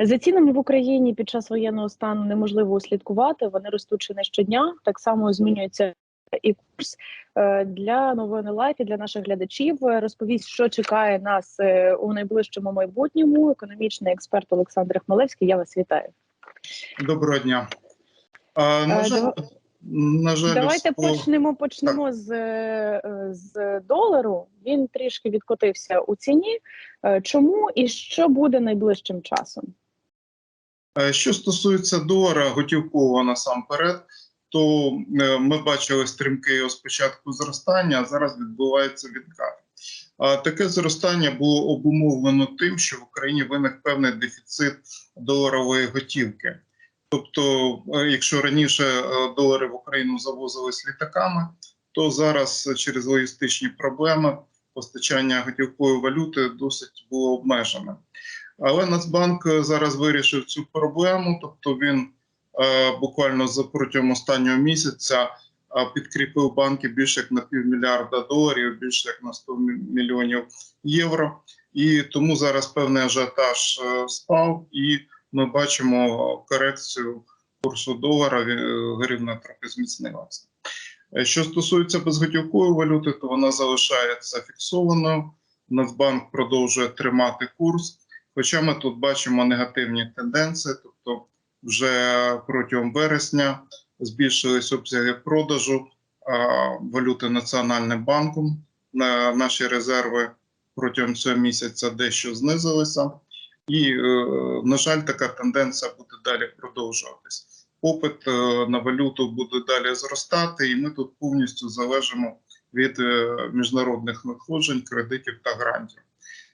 За цінами в Україні під час воєнного стану неможливо услідкувати. Вони ростуть чи не щодня. Так само змінюється і курс Е, для новини лайф і для наших глядачів. Розповість, що чекає нас е, у найближчому майбутньому. Економічний експерт Олександр Хмелевський. Я вас вітаю. Доброго дня. А, на, Е, жаль, дава- на жаль, Давайте по- почнемо. Почнемо з, з долару. Він трішки відкотився у ціні. Чому і що буде найближчим часом? Е, Що стосується долара готівкового насамперед, то е, ми бачили стрімке його спочатку зростання, а зараз відбувається відкат. Таке зростання було обумовлено тим, що в Україні виник певний дефіцит доларової готівки. Тобто, е, якщо раніше долари в Україну завозились літаками, то зараз через логістичні проблеми постачання готівкової валюти досить було обмежене. Але Нацбанк е, зараз вирішив цю проблему, тобто він е, буквально за протягом останнього місяця е, підкріпив банки більше як на півмільярда доларів, більше як на 100 мільйонів євро. І тому зараз певний ажіотаж спав, і ми бачимо корекцію курсу долара. Гривна трохи зміцнилася. Що стосується безготівкової валюти, то вона залишається фіксованою. Нацбанк продовжує тримати курс. Хоча ми тут бачимо негативні тенденції, тобто вже протягом вересня збільшились обсяги продажу валюти Національним банком. На наші резерви протягом цього місяця дещо знизилися, і, е, на жаль, така тенденція буде далі продовжуватись. Попит е, на валюту буде далі зростати, і ми тут повністю залежимо від е, міжнародних надходжень, кредитів та грантів.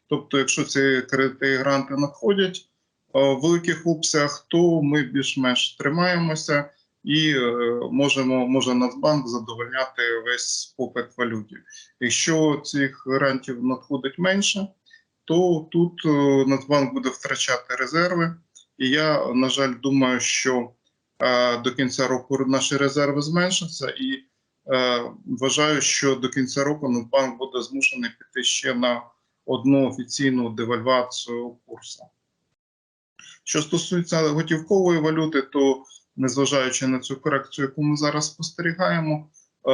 Тобто, якщо ці кредити і гранти надходять е, в великих обсягах, то ми більш-менш тримаємося і е, можемо може Нацбанк задовольняти весь попит валюті. Якщо цих грантів надходить менше, то тут е, Нацбанк буде втрачати резерви. І я, на жаль, думаю, що до кінця року наші резерви зменшаться, і вважаю, що до кінця року Нацбанк буде змушений піти ще на одну офіційну девальвацію курсу. Що стосується готівкової валюти, то незважаючи на цю корекцію, яку ми зараз спостерігаємо, е,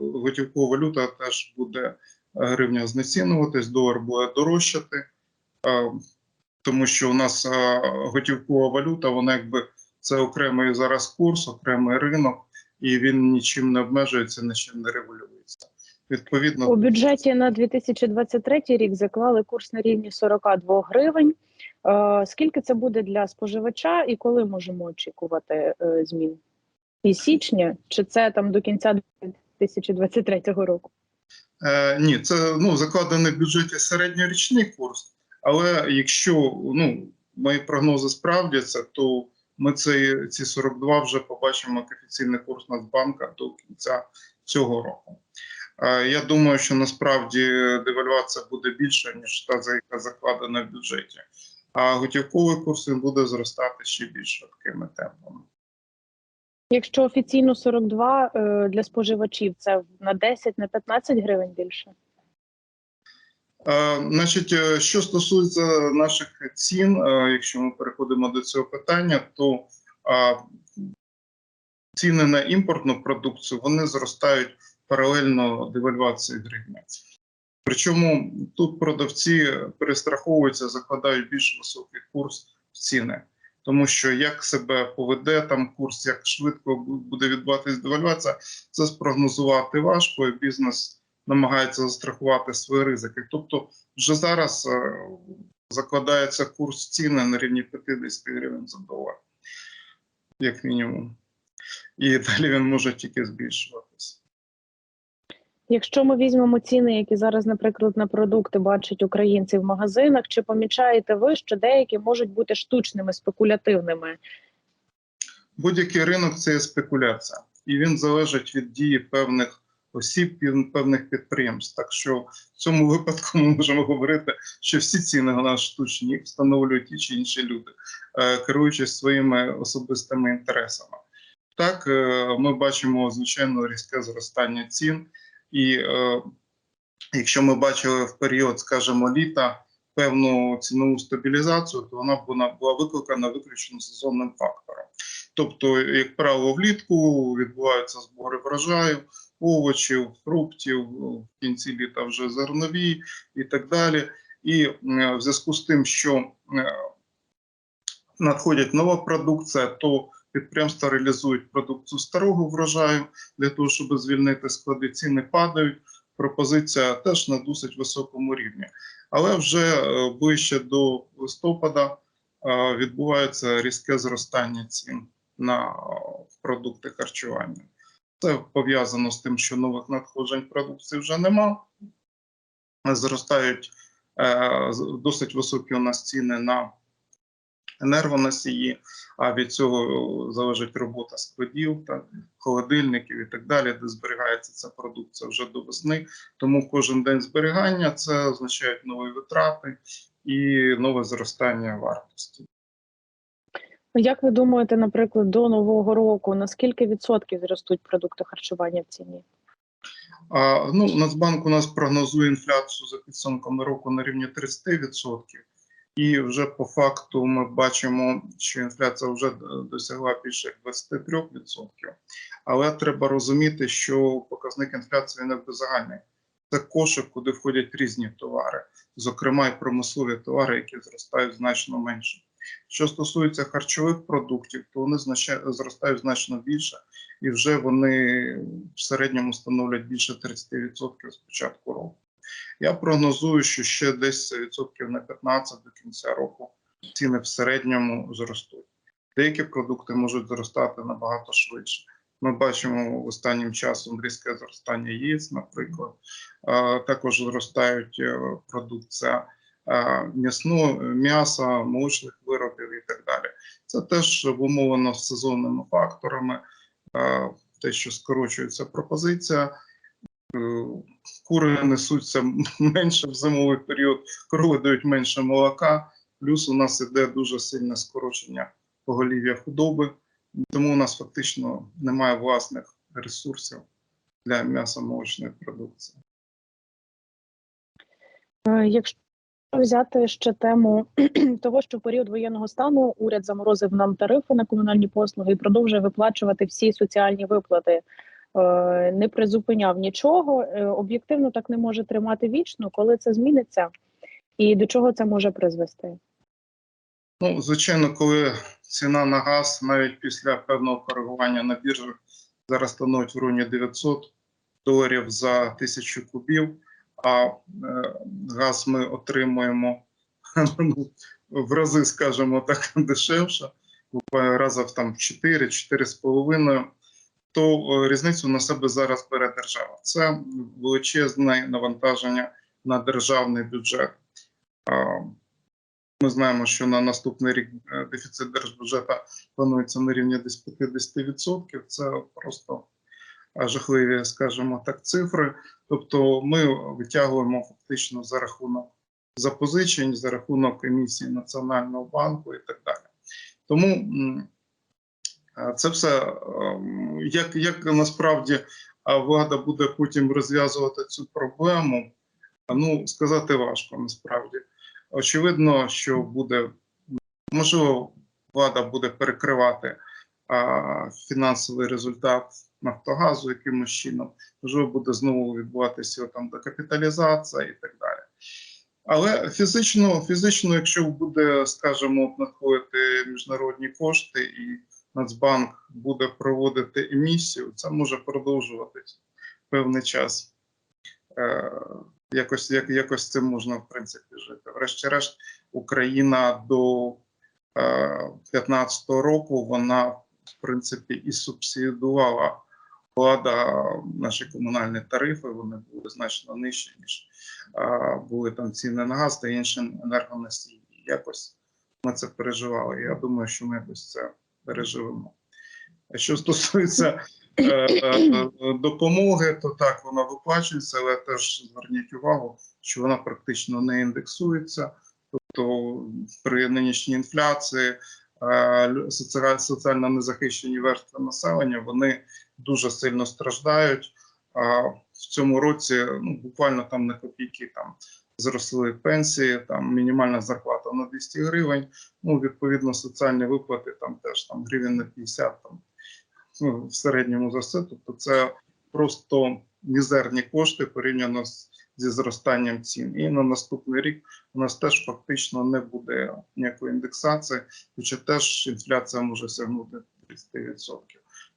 готівкова валюта теж буде е, гривня знецінюватись, долар буде дорожчати, е, тому що у нас готівкова валюта, вона якби це окремий зараз курс, окремий ринок, і він нічим не обмежується, нічим не регулюється. Відповідно, У бюджеті на 2023 рік заклали курс на рівні 42 гривень. Е, Скільки це буде для споживача, і коли можемо очікувати е, змін? І січня, чи це там до кінця 2023 року? Е, ні, це ну закладений в бюджеті середньорічний курс. Але якщо ну мої прогнози справдяться, то ми цей ці 42 вже побачимо як офіційний курс Нацбанка до кінця цього року. Я думаю, що насправді девальвація буде більша ніж та, за яка закладена в бюджеті. А готівковий курс він буде зростати ще більш швидкими темпами. Якщо офіційно 42 е, для споживачів, це на 10, на 15 гривень більше. Е, Значить, е, що стосується наших цін, е, якщо ми переходимо до цього питання, то ціни на імпортну продукцію вони зростають паралельно девальвації гривні. Причому тут продавці перестраховуються, закладають більш високий курс в ціни, тому що як себе поведе там курс, як швидко буде відбуватись девальвація, це спрогнозувати важко, і бізнес намагається застрахувати свої ризики. Тобто, вже зараз е, закладається курс ціни на рівні 50 гривень за долар, як мінімум. І далі він може тільки збільшуватися. Якщо ми візьмемо ціни, які зараз, наприклад, на продукти бачать українці в магазинах, чи помічаєте ви, що деякі можуть бути штучними, спекулятивними? Будь-який ринок це спекуляція, і він залежить від дії певних осіб, певних підприємств. Так що в цьому випадку ми можемо говорити, що всі ціни у нас штучні, встановлюють ті чи інші люди, е, керуючись своїми особистими інтересами. Так, е, ми бачимо звичайно різке зростання цін, і е, якщо ми бачили в період, скажімо, літа певну цінову стабілізацію, то вона була, викликана виключно сезонним фактором. Тобто, як правило, влітку відбуваються збори врожаю, овочів, фруктів, в кінці літа вже зернові і так далі. І е, в зв'язку з тим, що е, надходить нова продукція, то підприємства реалізують продукцію старого врожаю для того, щоб звільнити склади, ціни падають. Пропозиція теж на досить високому рівні. Але вже е, ближче до листопада е, відбувається різке зростання цін на е, продукти харчування. Це пов'язано з тим, що нових надходжень продукції вже нема. Зростають досить високі у нас ціни на енергоносії, а від цього залежить робота складів, та холодильників і так далі, де зберігається ця продукція вже до весни. Тому кожен день зберігання це означає нові витрати і нове зростання вартості. Як ви думаєте, наприклад, до нового року на скільки відсотків зростуть продукти харчування в ціні? А, ну, Нацбанк у нас прогнозує інфляцію за підсумками року на рівні 30%. І вже по факту ми бачимо, що інфляція вже досягла більше як 23%. Але треба розуміти, що показник інфляції не загальний. Це кошик, куди входять різні товари, зокрема і промислові товари, які зростають значно менше. Що стосується харчових продуктів, то вони зростають значно більше, і вже вони в середньому становлять більше 30% з початку року. Я прогнозую, що ще десь відсотків на 15 до кінця року ціни в середньому зростуть. Деякі продукти можуть зростати набагато швидше. Ми бачимо останнім часом різке зростання яєць, наприклад. Також зростають е, продукція м'ясного м'яса, молочних виробів і так далі. Це теж обумовлено сезонними факторами, те, що скорочується пропозиція. Е, Кури несуться менше в зимовий період, корови дають менше молока. Плюс у нас іде дуже сильне скорочення поголів'я худоби, тому у нас фактично немає власних ресурсів для м'ясомолочної продукції. Е, Якщо взяти ще тему того, що в період воєнного стану уряд заморозив нам тарифи на комунальні послуги і продовжує виплачувати всі соціальні виплати, не призупиняв нічого. е, Об'єктивно так не може тримати вічно, коли це зміниться, і до чого це може призвести. Ну, звичайно, коли ціна на газ навіть після певного коригування на біржах зараз становить в районі 900 доларів за тисячу кубів, а е, газ ми отримуємо в рази, скажімо так, дешевше, буквально разів там 4-4,5, то е, різницю на себе зараз бере держава. Це величезне навантаження на державний бюджет. Ми знаємо, що на наступний рік е, дефіцит держбюджету планується на рівні десь 50%. Це просто жахливі, скажімо так, цифри. Тобто, ми витягуємо фактично за рахунок запозичень, за рахунок емісії Національного банку і так далі. Тому це все ем, як, як насправді влада буде потім розв'язувати цю проблему. Ну сказати важко насправді очевидно, що буде можливо, влада буде перекривати а, фінансовий результат Нафтогазу якимось чином. Можливо, буде знову відбуватися там декапіталізація і так далі. Але фізично, фізично, якщо буде, скажімо, надходити міжнародні кошти, і Нацбанк буде проводити емісію, це може продовжуватись певний час. Е, якось, як, якось цим можна в принципі жити. Врешті-решт, Україна до 2015 року вона в принципі і субсидувала влада наші комунальні тарифи. Вони були значно нижчі ніж були там ціни на газ та інші енергоносії. Якось ми це переживали. Я думаю, що ми якось це переживемо. Що стосується е, е, допомоги, то так вона виплачується, але теж зверніть увагу, що вона практично не індексується. Тобто при нинішній інфляції е, соціально незахищені верстви населення вони дуже сильно страждають. А в цьому році ну буквально там на копійки там зросли пенсії, там мінімальна зарплата на 200 гривень. Ну, відповідно, соціальні виплати там теж там гривень на 50 там, ну, в середньому за все. Тобто це просто мізерні кошти порівняно з, зі зростанням цін. І на наступний рік у нас теж фактично не буде ніякої індексації, хоча теж інфляція може сягнути 30%.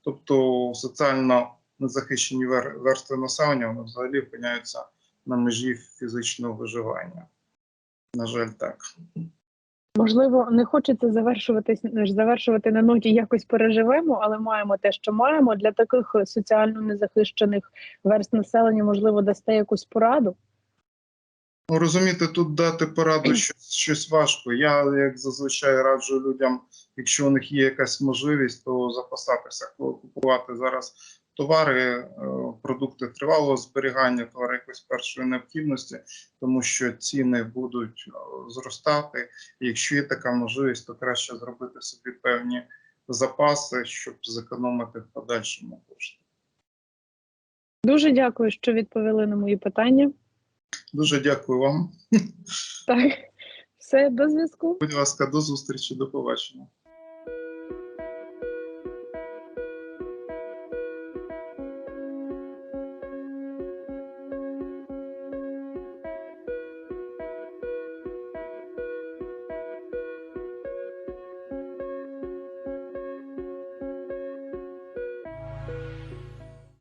Тобто соціально незахищені вер- верстви населення вони взагалі опиняються на межі фізичного виживання. На жаль, так. Можливо, не хочеться завершувати завершувати на ноті якось переживемо, але маємо те, що маємо. Для таких соціально незахищених верст населення, можливо, дасте якусь пораду. Ну, розумієте, тут дати пораду щось, щось важко. Я, як зазвичай, раджу людям, якщо у них є якась можливість, то запасатися, купувати зараз товари, е, продукти тривалого зберігання, товари якоїсь першої необхідності, тому що ціни будуть е, зростати. І якщо є така можливість, то краще зробити собі певні запаси, щоб зекономити в подальшому кошти. Дуже дякую, що відповіли на мої питання. Дуже дякую вам. Так, все до зв'язку. Будь ласка, до зустрічі, до побачення.